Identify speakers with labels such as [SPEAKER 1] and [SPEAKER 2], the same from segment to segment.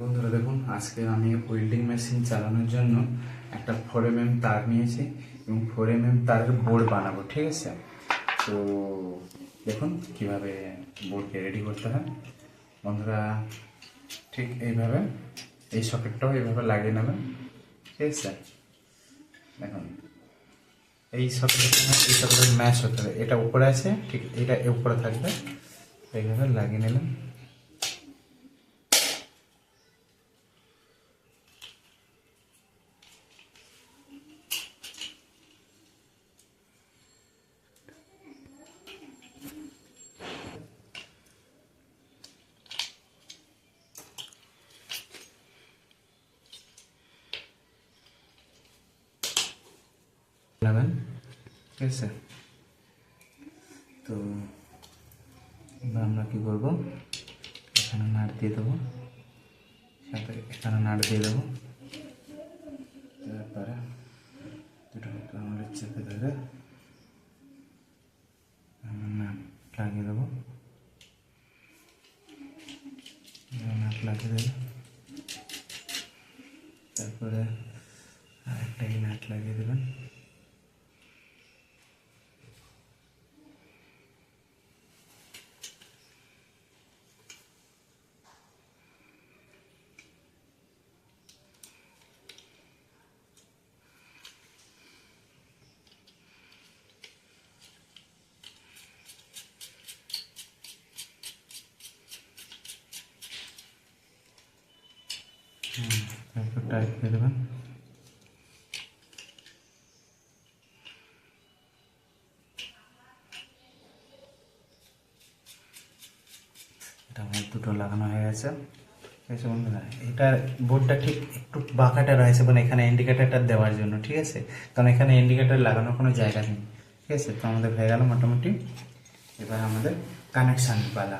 [SPEAKER 1] বন্ধুরা দেখুন, আজকে আমি ওয়েল্ডিং মেশিন চালানোর জন্য একটা ফোর এম এম তার নিয়েছি এবং ফোর এম এম তারের বোর্ড বানাবো, ঠিক আছে? তো দেখুন কীভাবে বোর্ডকে রেডি করতে হয়। বন্ধুরা, ঠিক এইভাবে, এই সকেটটাও এইভাবে লাগিয়ে নেবেন, ঠিক আছে? দেখুন, এই সঙ্গে এই সকেটের ম্যাচ হতে হবে। এটা উপরে আছে, ঠিক এটা উপরে থাকবে। এইভাবে লাগিয়ে নিলাম নেবেন ঠিক আছে তো এবার আমরা কী করব? এখানে নাড় দিয়ে দেবো। সাথে এখানে নাড় দিয়ে দেবো। তারপরে দুটো আমরা চেপে ধরে নাট লাগিয়ে দেবো। নাট লাগিয়ে দেবো। তারপরে আরেকটা নাট লাগিয়ে দেবেন হুম, টাইট দিয়ে দেবেন দুটো লাগানো হয়ে গেছে। ঠিক বন্ধুরা, এটা বোর্ডটা ঠিক একটু বাঁকাটা রয়েছে মানে এখানে ইন্ডিকেটারটা দেওয়ার জন্য, ঠিক আছে? কারণ এখানে ইন্ডিকেটার লাগানোর কোনো জায়গা নেই, ঠিক আছে? তো আমাদের হয়ে গেল মোটামুটি। এবার আমাদের কানেকশান পালা।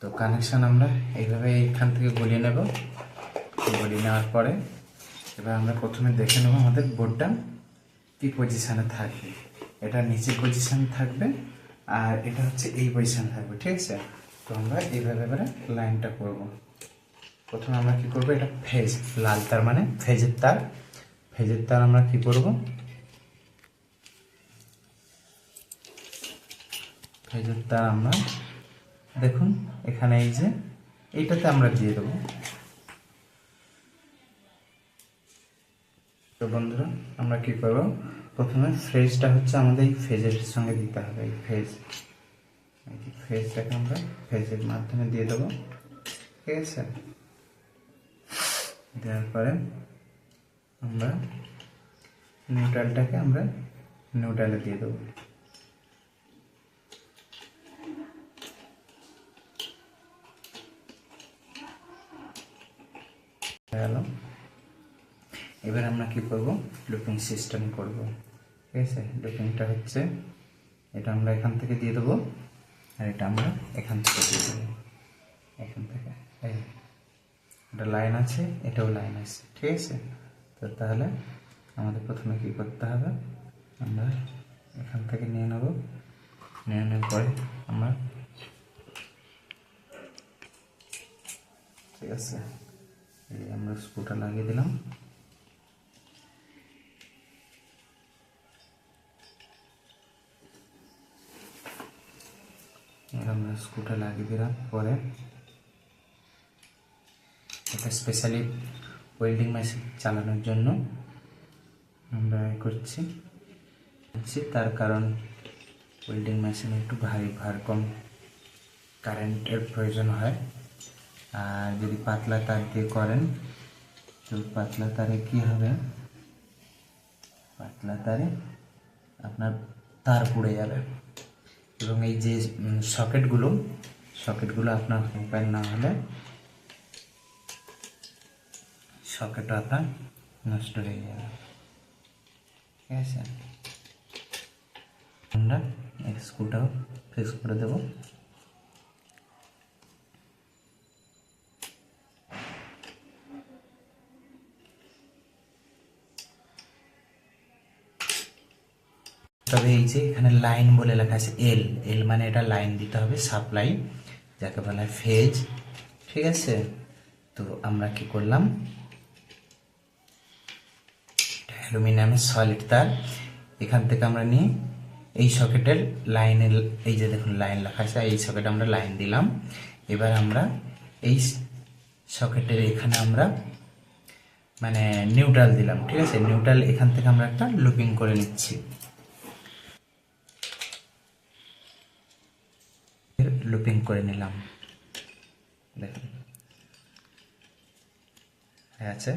[SPEAKER 1] তো কানেকশান আমরা এইভাবে এইখান থেকে গলিয়ে নেব। গলিয়ে নেওয়ার পরে, এবার আমরা প্রথমে দেখে নেব আমাদের বোর্ডটা কী পজিশানে থাকবে। এটা নিচে পজিশান থাকবে আর এটা হচ্ছে এই পজিশান থাকবে, ঠিক আছে? তো আমরা এইভাবে এবারে লাইনটা করব। প্রথমে আমরা কি করব? এটা ফেজ লাল তার মানে ফেজের তার। ফেজের তার আমরা কি করব? ফেজের তার আমরা, দেখুন, এখানে এই যে, এইটাতে আমরা দিয়ে দেবো। তো বন্ধুরা, আমরা কি করব? প্রথমে ফেজটা হচ্ছে আমাদের এই ফেজের সঙ্গে দিতে হবে, এই ফেজ ফেজটাকে আমরা ফেজের মাধ্যমে দিয়ে দেবো। ঠিক আছে? দেওয়ার পরে আমরা নিউট্রালটাকে আমরা নিউট্রালে দিয়ে দেবো। গেল। এবার আমরা কি করব? লুপিং সিস্টেম করব। ঠিক আছে? লুপিংটা হচ্ছে, এটা আমরা এখান থেকে দিয়ে দেবো, আর এটা আমরা এখান থেকে দিয়ে দেবো। এখান থেকে, এই এটা লাইন আছে, এটাও লাইন আছে। ঠিক আছে? তো তাহলে আমাদের প্রথমে কি করতে হবে? আমরা এখান থেকে নিয়ে নেব। নিয়ে নেওয়ার পরে আমরা ঠিক আছে? আমরা স্ক্রুটা লাগিয়ে দিলাম এবার আমরা স্ক্রুটা লাগিয়ে দিলাম, পরে এটা স্পেশালি ওয়েল্ডিং মেশিন চালানোর জন্য আমরা করছি। তার কারণ ওয়েল্ডিং মেশিনে একটু ভারী ভার কম কারেন্টের প্রয়োজন হয়। আর যদি পাতলা তার দিয়ে করেন, তো পাতলা তারে কি হবে? পাতলা তারে আপনার তার পুড়ে যাবে। এবং এই যে সকেটগুলো সকেটগুলো আপনার মোবাইল না হলে সকেট আপনার নষ্ট হয়ে যাবে। ঠিক আছে? আমরা স্ক্রুটাও ফিক্স করে দেবো। তবে এই যে এখানে লাইন বলে লেখা আছে এল এল মানে এটা লাইন দিতে হবে সাপ্লাই যাকে বলা হয় ফেজ ঠিক আছে? তো আমরা কি করলাম? অ্যালুমিনিয়ামের সলিড তার। এখান থেকে আমরা নিয়ে এই সকেটের লাইনের এই যে দেখুন লাইন লেখা আছে, এই সকেটে আমরা লাইন দিলাম। এবার আমরা এই সকেটের এখানে আমরা মানে নিউট্রাল দিলাম, ঠিক আছে? নিউট্রাল এখান থেকে আমরা একটা লুপিং করে নিচ্ছি। লুপিং করে নিলাম। দেখুন। আছে।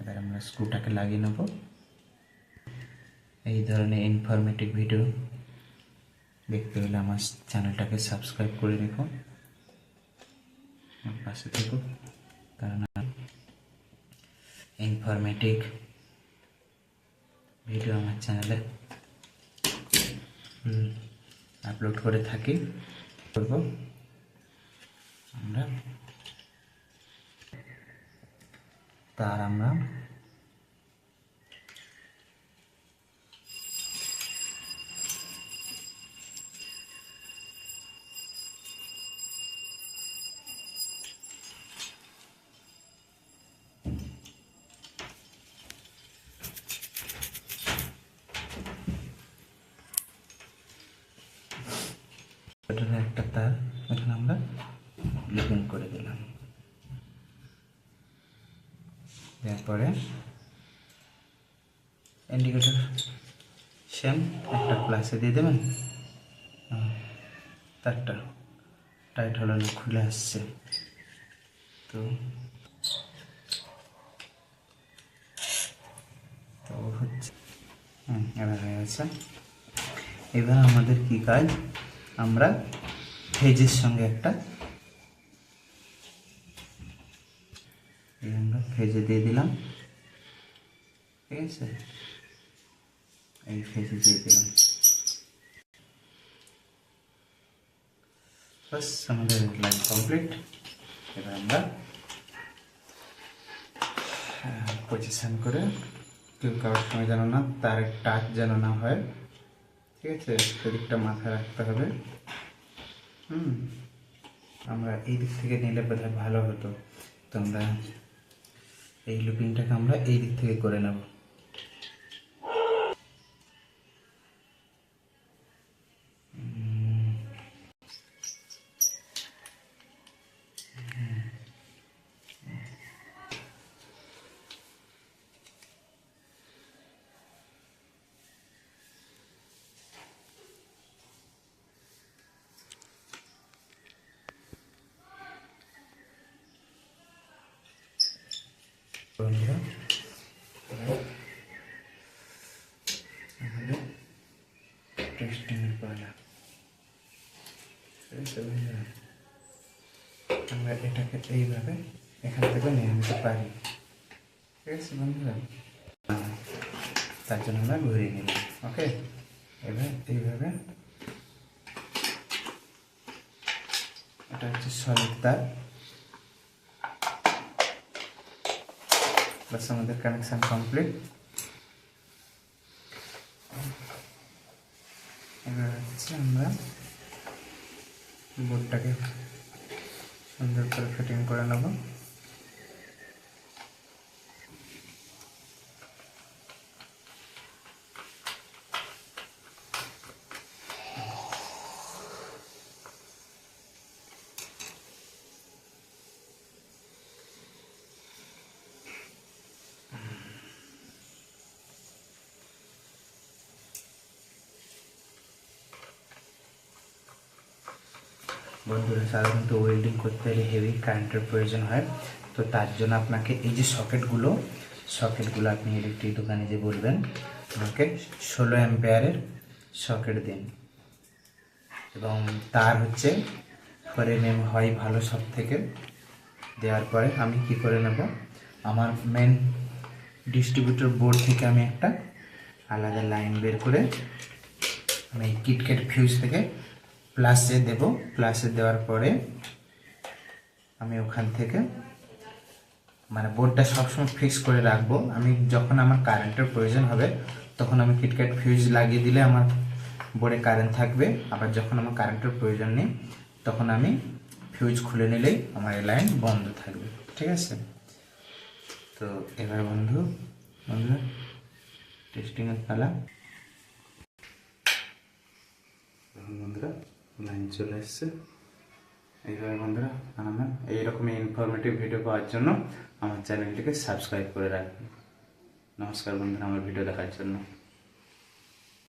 [SPEAKER 1] এবার আমরা স্ক্রুটাকে লাগিয়ে নেব। এই ধরনের ইনফরমেটিভ ভিডিও দেখতে হলে আমার চ্যানেলটাকে সাবস্ক্রাইব করে রেখো। পাশে থেকো। কারণ ইনফরমেটিভ ভিডিও আমার চ্যানেলে আপলোড করে থাকি। করব। আমরা তার আমরা এটার একটা তার এখানে আমরা লিপিং করে দিলাম। তারপরে ইন্ডিকেটর সেম একটা প্লাসে দিয়ে দেবেন। হ্যাঁ, তারটা টাইট হলো খুলে আসছে। তো হচ্ছে হুম এবার হয়ে গেছে। এবার আমাদের কি কাজ? আমরা ফেজের সঙ্গে একটা আমরা ফেজে দিয়ে দিলাম। ঠিক আছে? এই ফেজে দিয়ে দিলাম। আমাদের লাইন কমপ্লিট। এবার আমরা পজিশন করে কেউ কারোর সময় যেন না, তার টাচ যেন না হয়। ঠিক আছে সেদিকটা মাথায় রাখতে হবে। হুম, আমরা এই দিক থেকে নিলে বোধহয় ভালো হতো। তো আমরা এই লুপিংটাকে আমরা এই দিক থেকে করে নেব। আমরা এটাকে এইভাবে এখান থেকে নিয়ে নিতে পারি। ঠিক আছে বন্ধুরা? তার জন্য আমরা ঘুরিয়ে নিলাম, ওকে? এবার এইভাবে এটা হচ্ছে সলিড তার প্লাস আমাদের কানেকশান কমপ্লিট এবার হচ্ছে আমরা বোর্ডটাকে সুন্দর করে ফিটিং করে নেব বন্ধুরা সাধারণত ওয়েল্ডিং করতে হলে হেভি কারেন্টের প্রয়োজন হয়। তো তার জন্য আপনাকে এই যে সকেটগুলো সকেটগুলো আপনি ইলেকট্রিক দোকানে যে বলবেন। আমাকে ষোলো অ্যাম্পেয়ারের সকেট দিন। এবং তার হচ্ছে ফোর এম হয় ভালো সব থেকে দেওয়ার পরে আমি কি করে নেব? আমার মেন ডিস্ট্রিবিউটর বোর্ড থেকে আমি একটা আলাদা লাইন বের করে, আমি কিটকেট ফিউজ থেকে প্লাসে দেব প্লাসে দেওয়ার পরে আমি ওখান থেকে মানে বোর্ডটা সবসময় ফিক্স করে রাখব। আমি যখন আমার কারেন্টের প্রয়োজন হবে, তখন আমি কিটক্যাট ফিউজ লাগিয়ে দিলে আমার বোর্ডে কারেন্ট থাকবে। আবার যখন আমার কারেন্টের প্রয়োজন নেই, তখন আমি ফিউজ খুলে নিলেই আমার এই লাইন বন্ধ থাকবে। ঠিক আছে? তো এবার বন্ধু, বন্ধুরা টেস্টিংয়ের পালা। বন্ধুরা লাইন চলে এসছে। এইভাবে বন্ধুরা আমার এইরকমই ইনফরমেটিভ ভিডিও পাওয়ার জন্য আমার চ্যানেলটিকে সাবস্ক্রাইব করে রাখবেন। নমস্কার বন্ধুরা, আমার ভিডিও দেখার জন্য।